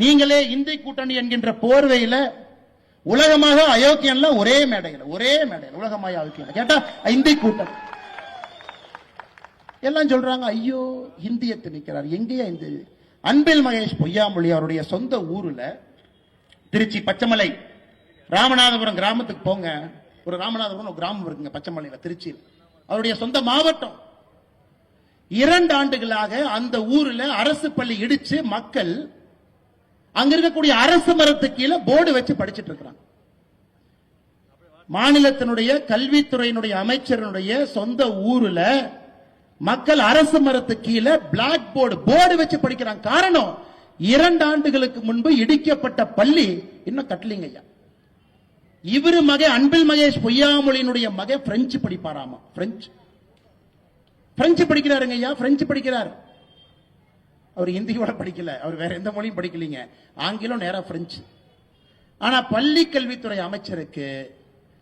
நீங்களே இந்தி கூட்டணி என்கின்ற போர்வையில உலகமாக அயோக்கியன்ல ஒரே மேடையில் ஒரே மேடையில் உலகமாக அயோக்கியன் கேட்டா இந்தி கூட்டணி. எல்லாம் சொல்றாங்க ஐயோ இந்திய திணிக்கிறார் எங்கேயா இந்த? அன்பில் மகேஷ் பொய்யாமொழி அவருடைய சொந்த ஊர்ல திருச்சி பச்சைமலை ராமநாதபுரம் கிராமத்துக்கு போங்க. ஒரு ராமநாதபுரம் ஒரு கிராமம் இருக்குங்க பச்சைமலையில திருச்சியில். அவருடைய சொந்த மாவட்டம். இரண்டு ஆண்டுகளாக அந்த ஊர்ல அரசு பள்ளி இடிச்சு மக்கள் அங்க இருக்கக்கூடிய அரசு மரத்து கீழே போர்டு வச்சு படிச்சிட்டு இருக்கிறாங்க மாநிலத்தினுடைய கல்வித்துறையினுடைய அமைச்சரனுடைய சொந்த ஊர்ல மக்கள் அரசு மரத்து கீழே பிளாக் போர்டு போர்டு வச்சு படிக்கிறாங்க காரணம் இரண்டு ஆண்டுகளுக்கு முன்பு இடிக்கப்பட்ட பள்ளி இன்னும் கட்டலிங்க ஐயா. இவரு மகை அன்பில் மகேஷ் பொய்யாமொழியினுடைய மகை பிரெஞ்சு படிப்பாராமா? பிரெஞ்சு பிரெஞ்சு படிக்கிறாருங்க ஐயா பிரெஞ்சு படிக்கிறார். அவர் ஹிந்தியோட படிக்கல. அவர் வேற எந்த மொழியும் படிக்கலீங்க. ஆங்கிலம் நேராக பிரெஞ்சு ஆனா பள்ளி கல்வித்துறை அமைச்சருக்கு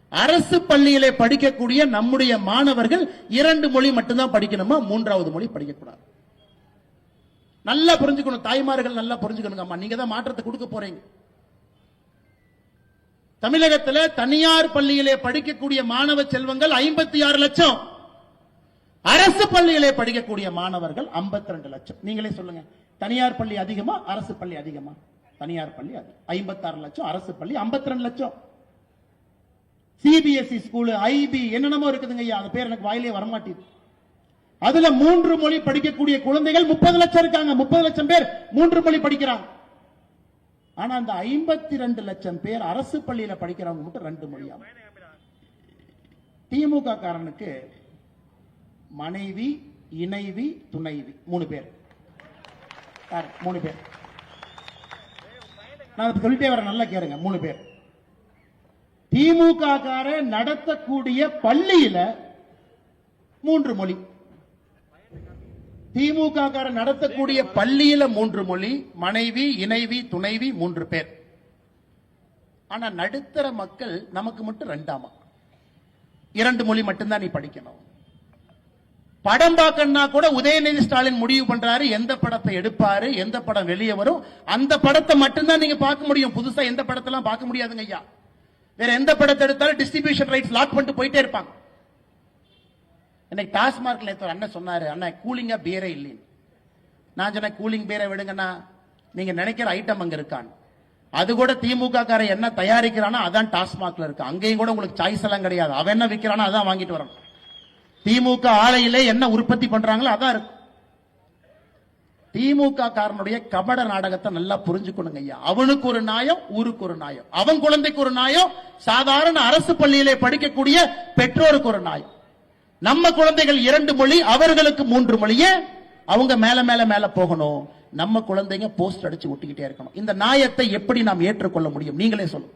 அரசு பள்ளியிலே படிக்கக்கூடிய நம்முடைய மாணவர்கள் இரண்டு மொழி மட்டும்தான் படிக்கணுமா? மூன்றாவது மொழி படிக்கக்கூடாது. நல்லா புரிஞ்சுக்கணும். தாய்மார்கள் நல்லா புரிஞ்சுக்கணுங்க அம்மா நீங்க தான் மாற்றத்தை கொடுக்க போறீங்க. தமிழகத்தில் தனியார் பள்ளியிலே படிக்கக்கூடிய மாணவ செல்வங்கள் ஐம்பத்தி ஆறு லட்சம். அரசு பள்ளியிலே படிக்கக்கூடிய மாணவர்கள் 52 லட்சம். நீங்களே சொல்லுங்க. தனியார் பள்ளி அதிகமா அரசு பள்ளி அதிகமா? தனியார் பள்ளி ஐம்பத்தாறு லட்சம் அரசு பள்ளி 52 லட்சம். சிபிஎஸ்இ ஸ்கூலு ஐபி என்னென்னமோ இருக்குதுங்க ஐயா. அந்த பேர் எனக்கு வாயிலே வரமாட்டேது. அதுல மூன்று மொழி படிக்கக்கூடிய குழந்தைகள் முப்பது லட்சம் இருக்காங்க. முப்பது லட்சம் பேர் மூன்று மொழி படிக்கிறாங்க. ஆனா அந்த ஐம்பத்தி ரெண்டு லட்சம் பேர் அரசு பள்ளியில படிக்கிறவங்க மட்டும் ரெண்டு மொழியா? திமுக காரனுக்கு மனைவி இணைவி துணைவி. மூணு பேர். யார்? மூணு பேர். நான் சொல்லிட்டே வரேன் நல்லா கேளுங்க. மூணு பேர். திமுக கார நடத்தக்கூடிய பள்ளியில மூன்று மொழி. திமுக கார நடத்தக்கூடிய பள்ளியில மூன்று மொழி. மனைவி இணைவி துணைவி மூன்று பேர். ஆனா நடுத்தர மக்கள் நமக்கு மட்டும் ரெண்டாமா? இரண்டு மொழி மட்டும்தான் நீ படிக்கணும். படம் பார்க்கணும்னா கூட உதயநிதி ஸ்டாலின் முடிவு பண்றாரு. எந்த படத்தை எடுப்பாரு? எந்த படம் வெளியே வரும்? அந்த படத்தை மட்டும்தான் நீங்க பார்க்க முடியும். புதுசா எந்த படத்தெல்லாம் பார்க்க முடியாதுங்க ஐயா. வேற எந்த படத்தை எடுத்தாலும் டிஸ்ட்ரிபியூஷன் ரைட்ஸ் லாக் பண்ணிட்டு போயிட்டே இருப்பாங்க. இன்னைக்கு டாஸ்மார்க்ல நேத்து ஒரு அண்ணன் சொன்னாரு. அண்ணன் கூலிங்கா பீரே இல்லைன்னு. நான் சொன்னேன் கூலிங் பீரை விடுங்கண்ணா. நீங்க நினைக்கிற ஐட்டம் அங்க இருக்கான்னு. அது கூட திமுக காரன் என்ன தயாரிக்கிறானோ அதான் டாஸ்மார்க்ல இருக்கு. அங்கேயும் கூட உங்களுக்கு சாய்ஸ் எல்லாம் கிடையாது. அவன் என்ன விற்கிறானோ அதான் வாங்கிட்டு வரணும். திமுக ஆலையிலே என்ன உற்பத்தி பண்றாங்களோ அதான் இருக்கும் திமுக காரனுடைய கபட நாடகத்தை நல்லா புரிஞ்சுக்கணுங்க ஐயா. அவனுக்கு ஒரு நாயம் ஊருக்கு ஒரு நாயம். அவன் குழந்தைக்கு ஒரு நாயம் சாதாரண அரசு பள்ளியிலே படிக்கக்கூடிய பெற்றோருக்கு ஒரு நாயம். நம்ம குழந்தைகள் இரண்டு மொழி அவர்களுக்கு மூன்று மொழியே அவங்க மேல மேல மேல போகணும். நம்ம குழந்தைங்க போஸ்ட் அடிச்சு ஒட்டிக்கிட்டே இருக்கணும். இந்த நாயத்தை எப்படி நாம் ஏற்றுக்கொள்ள முடியும்? நீங்களே சொல்லுங்க.